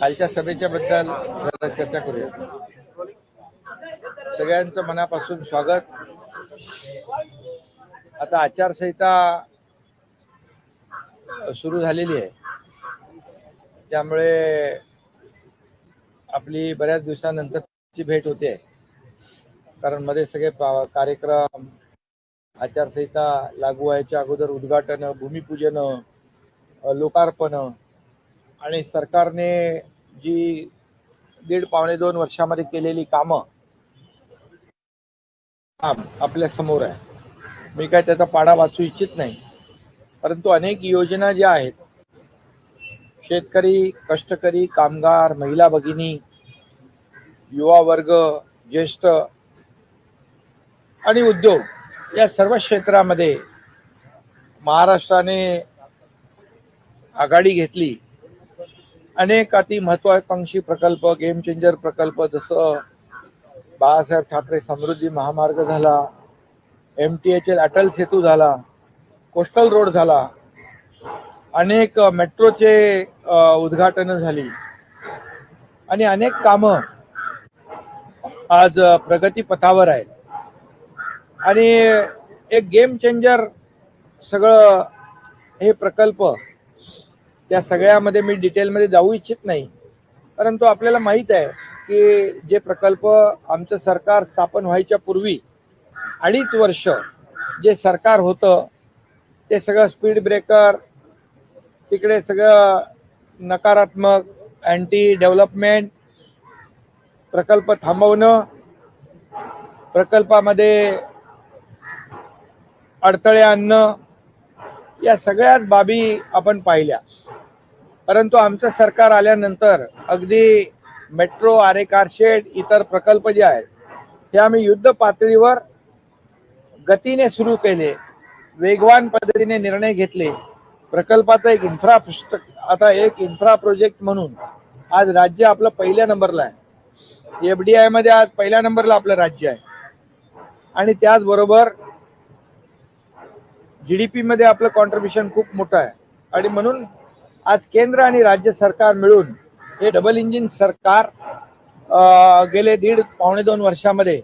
कालच्या सभेच्या बद्दल जरा चर्चा करूया. सगळ्यांचं मनापासून स्वागत. आता आचारसंहिता सुरू झालेली आहे. त्यामुळे आपली बऱ्याच दिवसानंतरची भेट होते. कारण मध्ये सगळे कार्यक्रम आचारसंहिता लागू व्हायच्या अगोदर उद्घाटन भूमिपूजन लोकार्पण आणि सरकारने जी दीड पावणे दोन वर्षामध्ये केलेली कामं काम आपल्यासमोर आहे. मी काय त्याचा पाडा वाचू इच्छित नाही. परंतु अनेक योजना ज्या आहेत शेतकरी कष्टकरी कामगार महिला भगिनी युवा वर्ग ज्येष्ठ आणि उद्योग या सर्व क्षेत्रामध्ये महाराष्ट्राने आघाडी घेतली. अनेक अति महत्वाकांक्षी प्रकल्प गेम चेंजर प्रकल्प जसं बाळासाहेब ठाकरे समृद्धी महामार्ग झाला M T H L Atal Setu झाला कोस्टल रोड झाला अनेक मेट्रोचे उद्घाटन झाली. आणि अनेक कामं आज प्रगतीपथावर आहेत. आणि एक गेम चेंजर सगळं हे प्रकल्प त्या सगळ्यामध्ये मी डिटेलमध्ये जाऊ इच्छित नाही. परंतु आपल्याला माहीत आहे की जे प्रकल्प आमचं सरकार स्थापन व्हायच्या पूर्वी अडीच वर्ष जे सरकार होतं ते सगळं स्पीड ब्रेकर तिकडे सगळं नकारात्मक अँटी डेव्हलपमेंट प्रकल्प थांबवणं प्रकल्पामध्ये अडथळे आणणं या सगळ्याच बाबी आपण पाहिल्या. परंतु आमचं सरकार आल्यानंतर अगदी मेट्रो आरे कारशेड इतर प्रकल्प जे आहेत ते आम्ही युद्ध पातळीवर गतीने सुरू केले वेगवान पद्धतीने निर्णय घेतले. प्रकल्पाचा एक इन्फ्रा आता एक इन्फ्रा प्रोजेक्ट म्हणून आज राज्य आपलं पहिल्या नंबरला आहे. एफ डी आयमध्ये आज पहिल्या नंबरला आपलं राज्य आहे. आणि त्याचबरोबर जीडीपी मध्ये आपलं कॉन्ट्रीब्युशन खूप मोठं आहे. आणि म्हणून आज केंद्र आणि राज्य सरकार मिळून हे डबल इंजिन सरकार अं, गेले दीड पावणे दोन वर्षामध्ये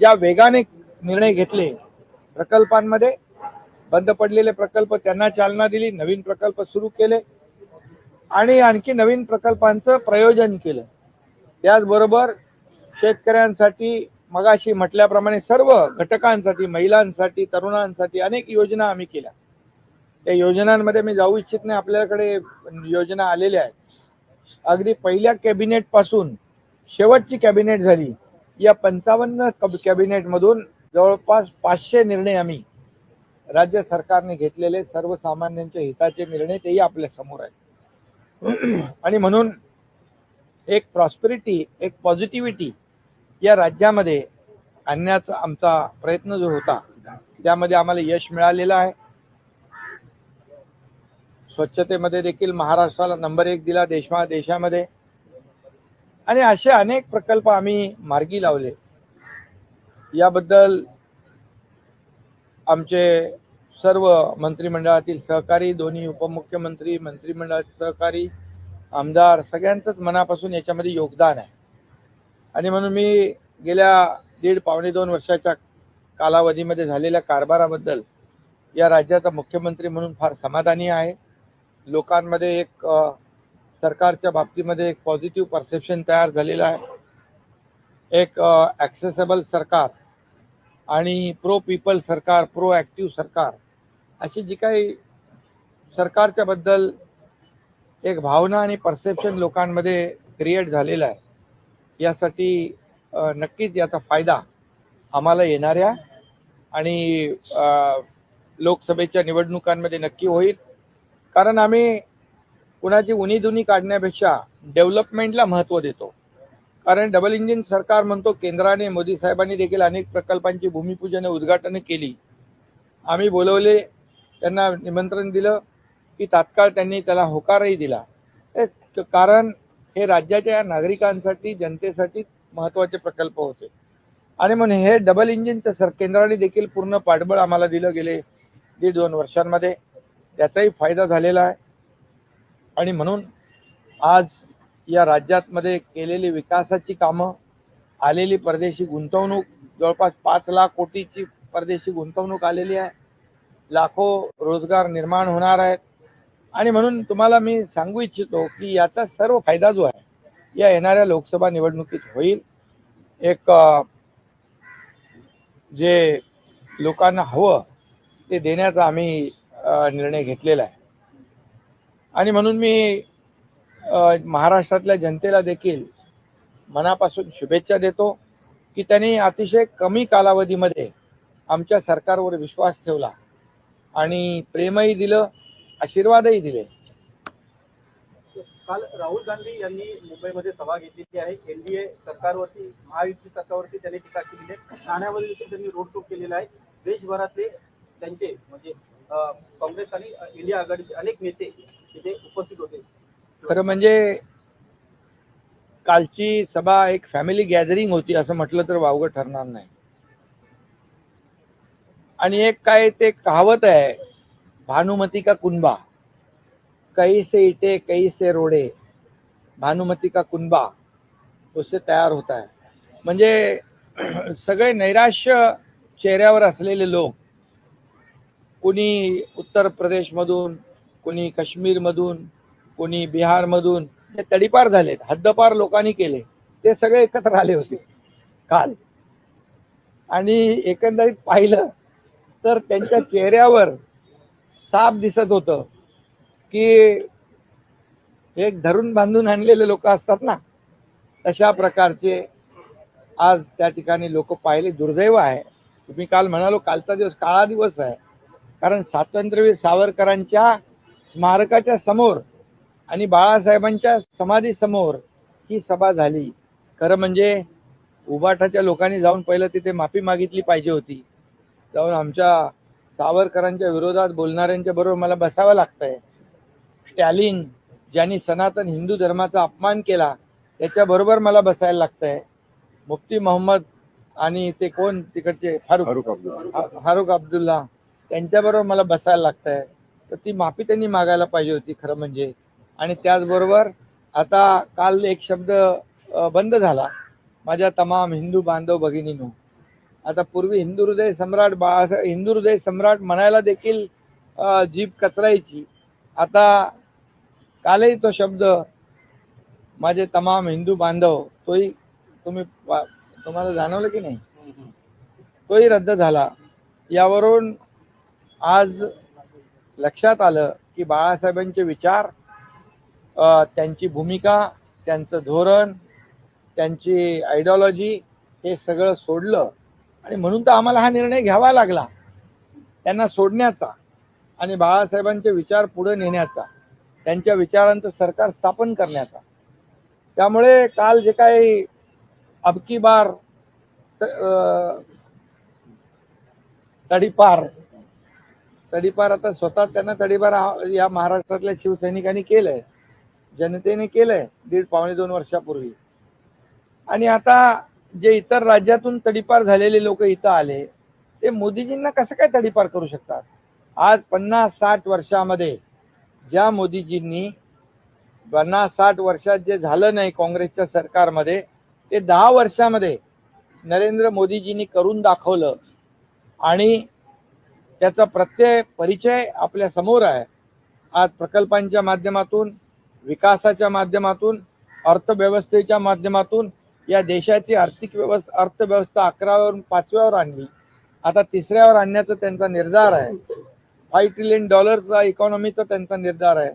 ज्या वेगाने निर्णय घेतले प्रकल्पांमध्ये बंद पडलेले प्रकल्प त्यांना चालना दिली नवीन प्रकल्प सुरू केले आणि आणखी नवीन प्रकल्पांचं प्रयोजन केलं. त्याचबरोबर शेतकऱ्यांसाठी मगाशी म्हटल्याप्रमाणे सर्व घटकांसाठी महिलांसाठी तरुणांसाठी अनेक योजना आम्ही केल्या. त्या योजनांमध्ये मी जाऊ इच्छित नाही. आपल्याकडे योजना आलेल्या आहेत. अगदी पहिल्या कॅबिनेटपासून शेवटची कॅबिनेट झाली. या पंचावन्न कॅबिनेटमधून जवळपास पाचशे निर्णय आम्ही राज्य सरकारने घेतलेले. सर्वसामान्यांच्या हिताचे निर्णय तेही आपल्यासमोर आहेत. आणि म्हणून एक प्रॉस्पेरिटी एक पॉझिटिव्हिटी या राज्यामध्ये आणण्याचा आमचा प्रयत्न जो होता त्यामध्ये आम्हाला यश मिळालेलं आहे. स्वच्छतेमध्ये देखील महाराष्ट्राला नंबर एक दिला देशमा देशामध्ये. आणि असे अनेक प्रकल्प आम्ही मार्गी लावले. याबद्दल आमचे सर्व मंत्रिमंडळातील सहकारी दोन्ही उपमुख्यमंत्री मंत्रिमंडळाचे सहकारी आमदार सगळ्यांचंच मनापासून याच्यामध्ये योगदान आहे. आणि म्हणून मी गेल्या दीड पावणे दोन वर्षाच्या कालावधीमध्ये झालेल्या कारभाराबद्दल या राज्याचा मुख्यमंत्री म्हणून फार समाधानी आहे. लोकांमध्ये एक सरकारच्या बाबतीमध्ये एक पॉझिटिव्ह परसेप्शन तयार झालेलं आहे. एक ॲक्सेसेबल सरकार आणि प्रो पीपल सरकार प्रो ॲक्टिव्ह सरकार अशी जी काही सरकारच्या बद्दल एक भावना आणि परसेप्शन लोकांमध्ये क्रिएट झालेलं आहे. यासाठी नक्कीच याचा फायदा आम्हाला येणाऱ्या आणि लोकसभेच्या निवडणुकांमध्ये नक्की होईल. कारण आम्ही कुणाची उणीधुनी काढण्यापेक्षा डेव्हलपमेंटला महत्त्व देतो. कारण डबल इंजिन सरकार म्हणतो केंद्राने मोदी साहेबांनी देखील अनेक प्रकल्पांची भूमिपूजन उद्घाटन केली. आम्ही बोलवले त्यांना निमंत्रण दिलं की तात्काळ त्यांनी त्याला होकारही दिला. हे कारण हे राज्याच्या नागरिकांसाठी जनतेसाठी महत्त्वाचे प्रकल्प होते. आणि म्हणून हे डबल इंजिनचं सर केंद्राने देखील पूर्ण पाठबळ आम्हाला दिलं गेले दीड दोन वर्षांमध्ये. त्याचाही फायदा झालेला आहे. आणि म्हणून आज या राज्यातमध्ये केलेली विकासाची कामं आलेली परदेशी गुंतवणूक जवळपास पाच लाख कोटीची परदेशी गुंतवणूक आलेली आहे. लाखो रोजगार निर्माण होणार आहेत. आणि म्हणून तुम्हाला मी सांगू इच्छितो की याचा सर्व फायदा जो आहे या येणाऱ्या लोकसभा निवडणुकीत होईल. एक जे लोकांना हवं ते देण्याचा आम्ही निर्णय घेतलेला आहे. आणि म्हणून मी महाराष्ट्रातल्या जनतेला देखील मनापासून शुभेच्छा देतो की त्यांनी अतिशय कमी कालावधीमध्ये आमच्या सरकारवर विश्वास ठेवला आणि प्रेमही दिलं आशीर्वादही दिले. काल राहुल गांधी यांनी मुंबईमध्ये सभा घेतलेली आहे. एनडीए सरकारवरती महायुती सरकारवरती त्यांनी टीका केलेली आहे. ठाण्यामध्ये देखील त्यांनी रोड शो केलेला आहे. देशभरातले त्यांचे म्हणजे काँग्रेस आणि इंडिया आघाडीचे अनेक नेते तिथे उपस्थित होते. खरं म्हणजे कालची सभा एक फॅमिली गॅदरिंग होती असं म्हटलं तर वावगं ठरणार नाही. आणि एक काय ते कहावत आहे भानुमती का कुंबा कैसे से इटे कैसे से रोडे? भानुमती का कुंबा उससे तयार होता है. म्हणजे सगळे नैराश्य चेहऱ्यावर असलेले लोक कोणी उत्तर प्रदेशमधून कोणी काश्मीरमधून कोणी बिहारमधून ते तडीपार झालेत हद्दपार लोकांनी केले ते सगळे एकत्र आले होते काल. आणि एकंदरीत पाहिलं तर त्यांच्या चेहऱ्यावर साप दिसत होतं की एक धरून बांधून आणलेले लोक असतात ना तशा प्रकारचे आज त्या ठिकाणी लोक पाहिले. दुर्दैव आहे. तुम्ही काल म्हणालो कालचा दिवस काळा दिवस आहे. कारण स्वातंत्र्यवीर सावरकरांच्या स्मारकाच्या समोर आणि बाळासाहेबांच्या समाधी समोर ही सभा झाली. खरं म्हणजे उबाठाच्या लोकांनी जाऊन पहिलं तिथे माफी मागितली पाहिजे होती. जाऊन आमच्या सावरकरांच्या विरोधात बोलणाऱ्यांच्या बरोबर मला बसावं लागतंय. स्टॅलिन ज्यांनी सनातन हिंदू धर्माचा अपमान केला त्याच्याबरोबर मला बसायला लागतंय. मुफ्ती मोहम्मद आणि ते कोण? तिकडचे फारुख. फारुख अब्दुल्ला. त्यांच्याबरोबर मला बसायला लागतंय. तर ती माफी त्यांनी मागायला पाहिजे होती खरं म्हणजे. आणि त्याचबरोबर आता काल एक शब्द बंद झाला. माझ्या तमाम हिंदू बांधव भगिनीनो आता पूर्वी हिंदू हृदय सम्राट बाळासाहेब हिंदू हृदय सम्राट म्हणायला देखील जीभ कचरायची. आता कालही तो शब्द माझे तमाम हिंदू बांधव तोही तुम्ही तुम्हाला जाणवलं की नाही? तोही रद्द झाला. यावरून आज लक्षात आलं की बाळासाहेबांचे विचार त्यांची भूमिका त्यांचं धोरण त्यांची आयडिओलॉजी हे सगळं सोडलं. आणि म्हणून तर आम्हाला हा निर्णय घ्यावा लागला. त्यांना सोडण्याचा आणि बाळासाहेबांचे विचार पुढे नेण्याचा त्यांच्या विचारांचं सरकार स्थापन करण्याचा. त्यामुळे काल जे काही अबकी बार तडीपार तडीपार आता स्वतः त्यांना तडीपार या महाराष्ट्रातल्या शिवसैनिकांनी केलंय. जनतेने केलंय दीड पावणे दोन वर्षापूर्वी. आणि आता जे इतर राज्यातून तडीपार झालेले लोक इथं आले ते मोदीजींना कसं काय तडीपार करू शकतात? आज पन्नास साठ वर्षामध्ये ज्या मोदीजींनी पन्नास साठ वर्षात जे झालं नाही काँग्रेसच्या सरकारमध्ये ते दहा वर्षामध्ये नरेंद्र मोदीजींनी करून दाखवलं. आणि त्याचा प्रत्यय परिचय आपल्यासमोर आहे. आज प्रकल्पांच्या माध्यमातून विकासाच्या माध्यमातून अर्थव्यवस्थेच्या माध्यमातून या देशाची आर्थिक व्यवस्था अर्थव्यवस्था अकरावरून पाचव्यावर आणली. आता तिसऱ्यावर आणण्याचा त्यांचा निर्धार आहे. फाईव्ह ट्रिलियन डॉलरचा इकॉनॉमीचा त्यांचा निर्धार आहे.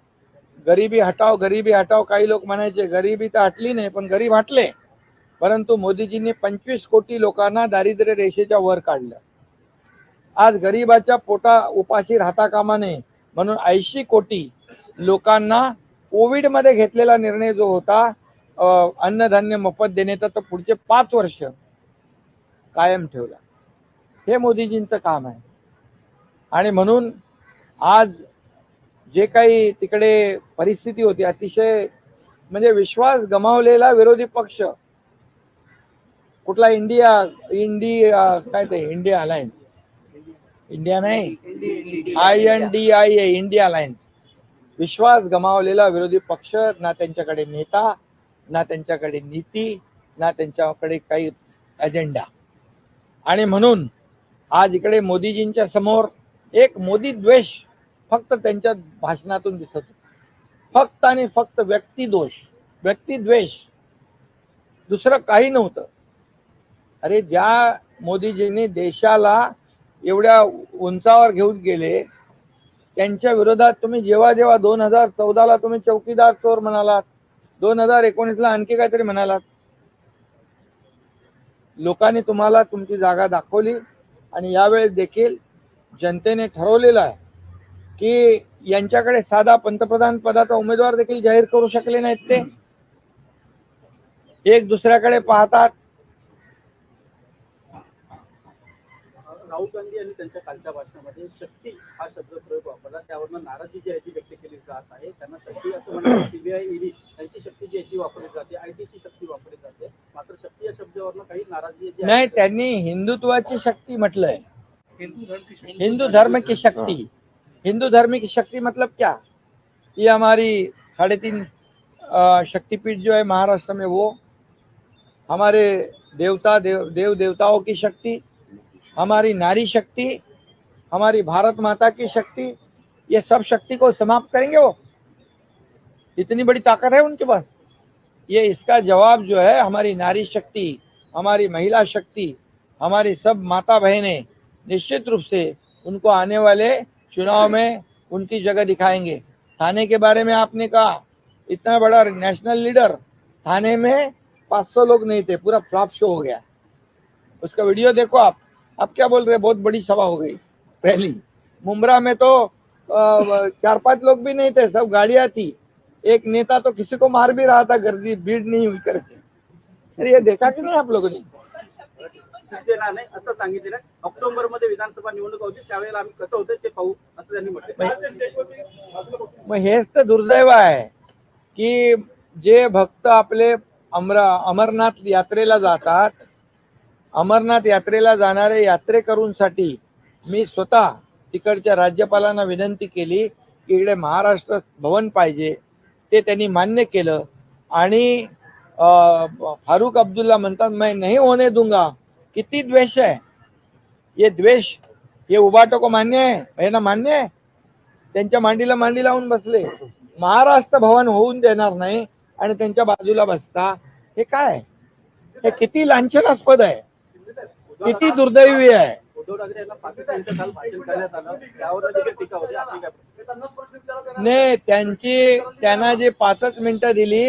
गरिबी हटाव गरिबी हटाव काही लोक म्हणायचे गरिबी तर हटली नाही पण गरीब हटले. परंतु मोदीजींनी पंचवीस कोटी लोकांना दारिद्र्य रेषेच्या वर काढलं. आज गरिबाच्या पोटा उपाशी राहता कामा नये. म्हणून ऐंशी कोटी लोकांना कोविडमध्ये घेतलेला निर्णय जो होता अन्नधान्य मोफत देण्याचा तो पुढचे पाच वर्ष कायम ठेवला. हे मोदीजींचं काम आहे. आणि म्हणून आज जे काही तिकडे परिस्थिती होती अतिशय म्हणजे विश्वास गमावलेला विरोधी पक्ष कुठला इंडिया इंडिया काय ते इंडिया अलायन्स इंडिया नाही. I N D I A India alliance विश्वास गमावलेला विरोधी पक्ष ना त्यांच्याकडे नेता ना त्यांच्याकडे नीती ना त्यांच्याकडे काही अजेंडा आणि म्हणून आज इकडे मोदीजींच्या समोर एक मोदी द्वेष फक्त त्यांच्या भाषणातून दिसत. फक्त आणि फक्त व्यक्तिदोष व्यक्तिद्वेष दुसरं काही नव्हतं. अरे ज्या मोदीजींनी देशाला एवढ्या उंचावर घेऊन गेले. त्यांच्या विरोधात तुम्ही जेव्हा जेव्हा दोन हजार चौदाला तुम्ही चौकीदार चोर म्हणालात दोन हजार एकोणीसला आणखी काहीतरी म्हणालात. लोकांनी तुम्हाला तुमची जागा दाखवली आणि यावेळेस देखील जनतेने ठरवलेलं आहे की यांच्याकडे साधा पंतप्रधान पदाचा उमेदवार देखील जाहीर करू शकले नाहीत ते. एक दुसऱ्याकडे पाहतात राहुल गांधी यांनी त्यांच्या कालच्या भाषणामध्ये शक्ती हा शब्द प्रयोग वापरला. त्यावरनं नाराजी जी आहे ती व्यक्त केली जात आहे. त्यांना शक्ती असं म्हणतात. सीबीआय ईडी यांची शक्ती जी आहे ती वापरली जाते. आयटीची शक्ती वापरली जाते. मात्र शक्ती या शब्दावरनं काही नाराजी नाही त्यांनी हिंदुत्वाची शक्ति म्हटलंय. हिंदू धर्म की शक्ती. हिंदू धर्म की शक्ति मतलब क्या? ये हमारी साढ़े तीन शक्तिपीठ जो है महाराष्ट्र में वो हमारे देवता देव देव देवताओं की शक्ति हमारी नारी शक्ति, हमारी भारत माता की शक्ति, ये सब शक्ति को समाप्त करेंगे वो। इतनी बड़ी ताकत है उनके पास। ये इसका जवाब जो है, हमारी नारी शक्ति, हमारी महिला शक्ति, हमारी सब माता बहनें निश्चित रूप से उनको आने वाले चुनाव में उनकी जगह दिखाएँगे। थाने के बारे में आपने कहा, इतना बड़ा नेशनल लीडर थाने में 500 लोग नहीं थे, पूरा फ्लॉप शो हो गया। उसका वीडियो देखो आप। आप क्या बोल रहे हैं? बहुत बड़ी सभा हो गई पहली। मुमरा में तो चार पांच लोग भी नहीं थे सब गाड़ियां थी। एक नेता तो किसी को मार भी रहा था गर्दी भीड़ नहीं हुई करके। अरे ये देखा कि नहीं आप लोगों ने? शिवसेनाने असं सांगितलेलं आहे ऑक्टोबरमध्ये विधानसभा निवडणूक होती त्यावेळेला आम्ही कसं होतं ते पाहू असं त्यांनी म्हटलं. मग हेच तर दुर्दैव आहे की जे भक्त आपले अमरा अमरनाथ यात्रेला जातात अमरनाथ यात्रेला जाणारे यात्रेकरूंसाठी मी स्वतः तिकडच्या राज्यपालांना विनंती केली की इकडे महाराष्ट्र भवन पाहिजे. ते त्यांनी मान्य केलं. आणि अं, फारुख अब्दुल्ला म्हणतात मैं नहीं होने दूंगा. किती द्वेष आहे. ये द्वेष हे उबाटो को मान्य आहे. यांना मान्य आहे. त्यांच्या मांडीला मांडी लावून बसले. महाराष्ट्र भवन होऊन देणार नाही आणि त्यांच्या बाजूला बसता. हे काय? हे किती लांछनास्पद आहे. किती दुर्दैवी आहे? नाही त्यांची त्यांना जी पाचच मिनिटं दिली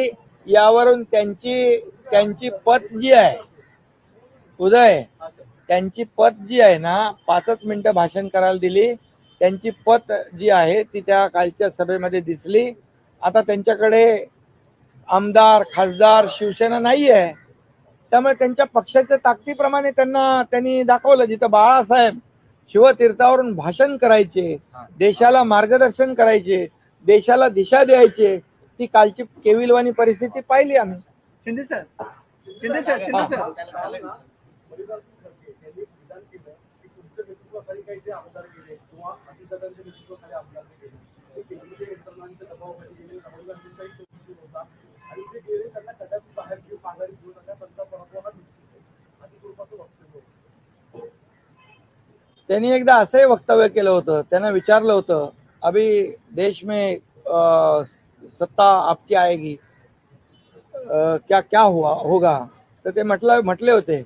यावरून त्यांची त्यांची पत जी आहे उदय त्यांची पत जी आहे ना पाचच मिनिटं भाषण करायला दिली त्यांची पत जी आहे ती त्या कालच्या सभेमध्ये दिसली. आता त्यांच्याकडे आमदार खासदार शिवसेना नाही आहे त्यामुळे त्यांच्या पक्षाच्या ताकदीप्रमाणे त्यांना त्यांनी दाखवलं जिथं बाळासाहेब शिवतीर्थावरून भाषण करायचे देशाला मार्गदर्शन करायचे देशाला दिशा द्यायचे ती कालची केविलवाणी परिस्थिती पाहिली आम्ही. Shinde sir Shinde sir Shinde sir. त्यांनी एकदा असंही वक्तव्य केलं होतं त्यांना विचारलं होतं अभी देश में सत्ता आपकी आएगी अ, क्या क्या हुआ होगा? तर ते म्हटलं म्हटले होते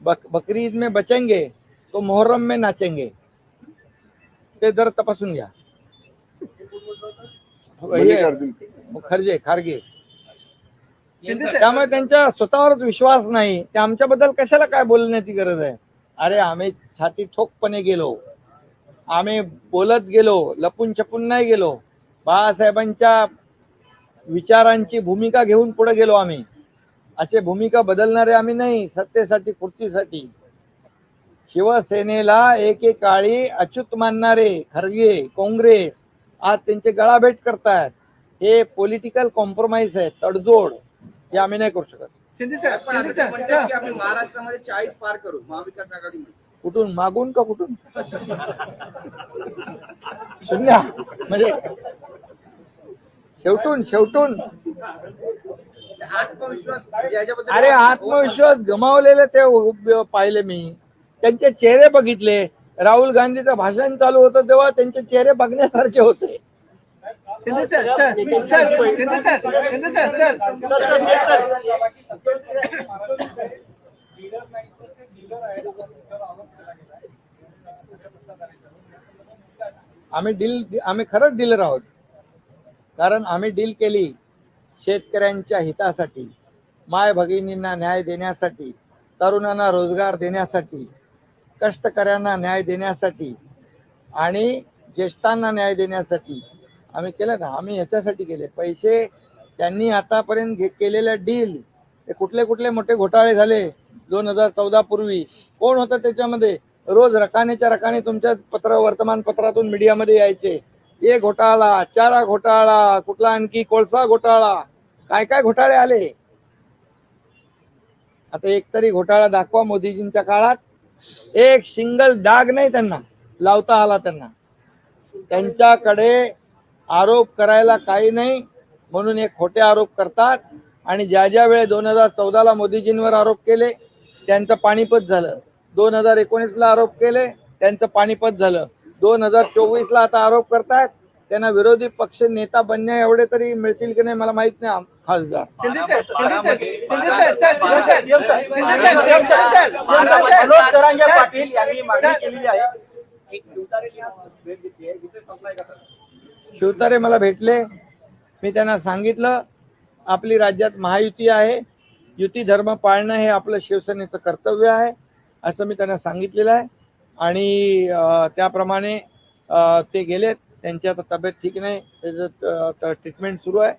बक बकरी ईद में बचेंगे तो मोहर्रम में नाचेंगे. ते जर तपासून घ्या. खरजे खारगे. त्यामुळे त्यांच्या स्वतःवरच विश्वास नाही. ते आमच्याबद्दल कशाला काय बोलण्याची गरज आहे? अरे आम्ही छाती ठोकपणे गेलो. आम्ही बोलत गेलो लपून छपून नाही गेलो. बाळासाहेबांच्या विचारांची भूमिका घेऊन पुढे गेलो आम्ही. असे भूमिका बदलणारे आम्ही नाही सत्तेसाठी खुर्चीसाठी. शिवसेनेला एकेकाळी अच्युत मानणारे खरगे काँग्रेस आज त्यांचे गळाभेट करतायत. हे पॉलिटिकल कॉम्प्रोमाइज आहे तडजोड. हे आम्ही नाही करू शकत. पण शिंदे आता ते म्हणतात की सर आम्ही महाराष्ट्रामध्ये चाळीस पार करू महाविकास आघाडीमध्ये. कुठून? मागून का कुठून? शून्य म्हणजे शेवटून शेवटून. आत्मविश्वास याच्याबद्दल अरे आत्मविश्वास गमावलेले ते पाहिले मी. त्यांचे चेहरे बघितले. राहुल गांधीचं भाषण चालू होतं तेव्हा त्यांचे चेहरे बघण्यासारखे होते. Sir sir sir sir sir sir आम्ही डील आम्ही खरंच डीलर आहोत. कारण आम्ही डील केली शेतकऱ्यांच्या हितासाठी माय भगिनींना न्याय देण्यासाठी तरुणांना रोजगार देण्यासाठी कष्टकऱ्यांना न्याय देण्यासाठी आणि ज्येष्ठांना न्याय देण्यासाठी आम्ही केलं ना आम्ही ह्याच्यासाठी केले. पैसे त्यांनी आतापर्यंत घे केलेल्या डील ते कुठले कुठले मोठे घोटाळे झाले दोन हजार चौदा पूर्वी. कोण होता त्याच्यामध्ये? रोज रकानेच्या रकाने तुमच्या पत्र वर्तमानपत्रातून मीडियामध्ये यायचे. ये घोटाळा चारा घोटाळा कुठला आणखी कोळसा घोटाळा काय काय घोटाळे आले? आता एक तरी घोटाळा दाखवा मोदीजींच्या काळात. एक सिंगल डाग नाही त्यांना लावता आला त्यांना. त्यांच्याकडे आरोप करायला काही नाही म्हणून हे खोटे आरोप करतात आणि ज्या ज्या वेळे दोन हजार चौदाला मोदीजींवर आरोप केले त्यांचं पाणीपत झालं दोन हजार एकोणीसला आरोप केले त्यांचं पाणीपत झालं दोन हजार चोवीसला आता आरोप करतायत त्यांना विरोधी पक्ष नेता बनण्या एवढे तरी मिळतील की नाही मला माहीत नाही खासदार पाटील यांनी मागणी केलेली आहे शिवतारे मला भेटले. मी त्यांना सांगितलं आपली राज्यात महायुती आहे. युती धर्म पाळणं हे आपलं शिवसेनेचं कर्तव्य आहे असं मी त्यांना सांगितलेलं आहे. आणि त्याप्रमाणे ते गेलेत. त्यांची आता तब्येत ठीक नाही. त्याचं ट्रीटमेंट सुरू आहे.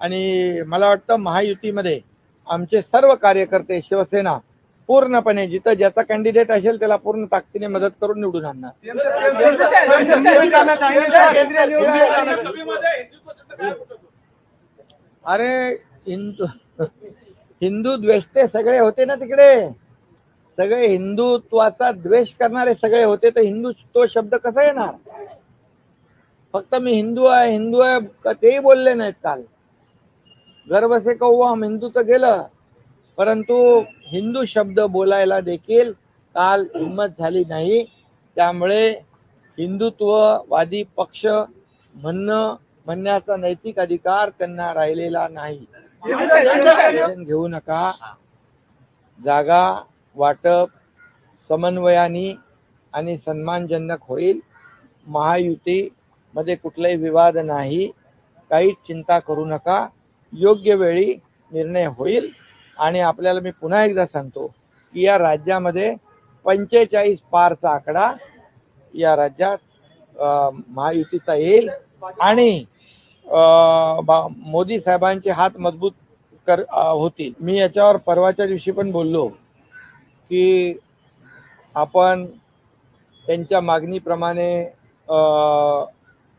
आणि मला वाटतं महायुतीमध्ये आमचे सर्व कार्यकर्ते शिवसेना पूर्णपणे जिथं ज्याचा कॅन्डिडेट असेल त्याला पूर्ण ताकदीने मदत करून निवडून आणणार. अरे हिंदू हिंदू द्वेषते सगळे होते ना तिकडे. सगळे हिंदुत्वाचा द्वेष करणारे सगळे होते तर हिंदू तो शब्द कसा येणार? फक्त मी हिंदू आहे हिंदू आहे तेही बोलले नाहीत काल. गर्भ से कहू हम हिंदू तर गेलं. परंतु हिंदू शब्द बोलायला देखील काल हिंमत झाली नाही. त्यामुळे हिंदुत्ववादी पक्ष म्हणणं म्हणण्याचा नैतिक अधिकार त्यांना राहिलेला नाही. घेऊ नका. जागा वाटप समन्वयाने आणि सन्मानजनक होईल. महायुती मध्ये कुठलाही विवाद नाही. काही चिंता करू नका. योग्य वेळी निर्णय होईल. आणि आपल्याला मी पुन्हा एकदा सांगतो की या राज्यामध्ये पंचेचाळीस पारचा आकडा या राज्यात महायुतीचा येईल आणि बा- मोदी साहेबांचे हात मजबूत कर होतील. मी याच्यावर परवाच्या दिवशी पण बोललो की आपण त्यांच्या मागणीप्रमाणे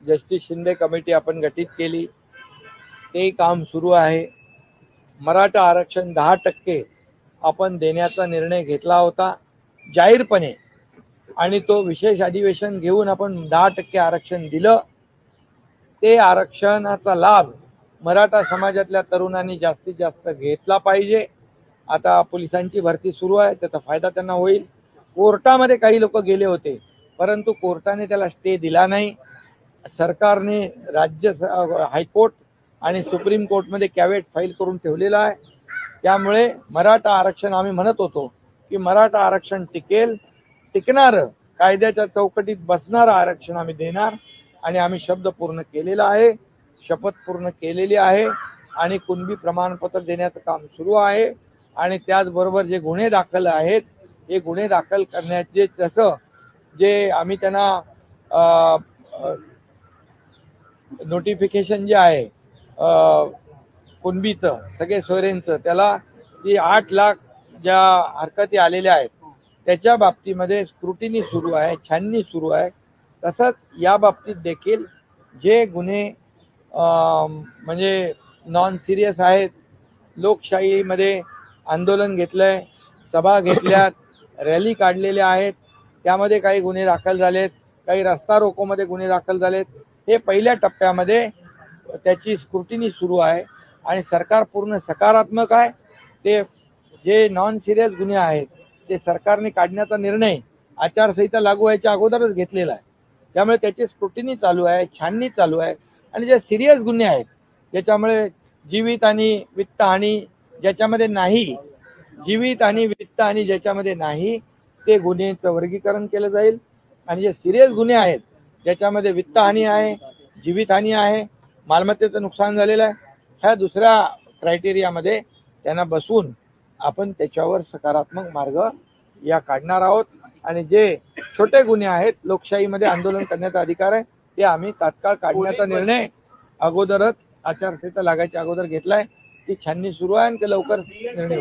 जस्टिस शिंदे कमिटी आपण गठीत केली. ते काम सुरू आहे. मराठा आरक्षण दहा टक्के आपण देण्याचा निर्णय घेतला होता जाहीरपणे. आणि तो विशेष अधिवेशन घेऊन आपण दहा टक्के आरक्षण दिलं. ते आरक्षणाचा लाभ मराठा समाजातल्या तरुणांनी जास्तीत जास्त घेतला पाहिजे. आता पोलिसांची भरती सुरू आहे त्याचा फायदा त्यांना होईल. कोर्टामध्ये काही लोक गेले होते परंतु कोर्टाने त्याला स्टे दिला नाही. सरकारने राज्य स- हायकोर्ट आणि सुप्रीम कोर्टमध्ये कॅवेट फाईल करून ठेवलेला आहे. त्यामुळे मराठा आरक्षण आम्ही म्हणत होतो की मराठा आरक्षण टिकेल टिकणारं कायद्याच्या चौकटीत बसणारं आरक्षण आम्ही देणार आणि आम्ही शब्द पूर्ण केलेला आहे शपथ पूर्ण केलेली आहे आणि कुणबी प्रमाणपत्र देण्याचं काम सुरू आहे. आणि त्याचबरोबर जे गुन्हे दाखल आहेत हे गुन्हे दाखल करण्याचे जसं जे आम्ही त्यांना नोटिफिकेशन जे आहे कुणबीचं सगळे सोयरेंचं त्याला ती आठ लाख ज्या हरकती आलेल्या आहेत त्याच्या बाबतीमध्ये स्क्रुटिनी सुरू आहे छाननी सुरू आहे. तसंच या बाबतीत देखील जे गुन्हे म्हणजे नॉन सिरियस आहेत लोकशाहीमध्ये आंदोलन घेतलंय सभा घेतल्यात रॅली काढलेल्या आहेत त्यामध्ये काही गुन्हे दाखल झालेत काही रस्ता रोकोमध्ये गुन्हे दाखल झालेत. हे पहिल्या टप्प्यामध्ये त्याची स्क्रुटिनी सुरू आहे आणि सरकार पूर्ण सकारात्मक आहे. ते जे नॉन सिरियस गुन्हे आहेत ते सरकारने काढण्याचा निर्णय आचारसंहिता लागू व्हायच्या अगोदरच घेतलेला आहे. त्यामुळे त्याची स्क्रुटिनी चालू आहे छाननी चालू आहे आणि जे सिरियस गुन्हे आहेत ज्याच्यामुळे जीवित आणि वित्त हानी ज्याच्यामध्ये नाही जीवित आणि वित्त आणि ज्याच्यामध्ये नाही ते गुन्ह्याचं वर्गीकरण केलं जाईल. आणि जे सिरियस गुन्हे आहेत ज्याच्यामध्ये वित्तहानी आहे जीवितहानी आहे मालमत्तेचं नुकसान झालेलं आहे. ह्या दुसऱ्या क्रायटेरियामध्ये त्यांना बसवून आपण त्याच्यावर सकारात्मक मार्ग या काढणार आहोत. आणि जे छोटे गुन्हे आहेत लोकशाहीमध्ये आंदोलन करण्याचा अधिकार आहे ते आम्ही तात्काळ काढण्याचा निर्णय अगोदरच आचारसंहिता लागायच्या अगोदर घेतलाय. ती छाननी सुरू आहे आणि ते लवकर निर्णय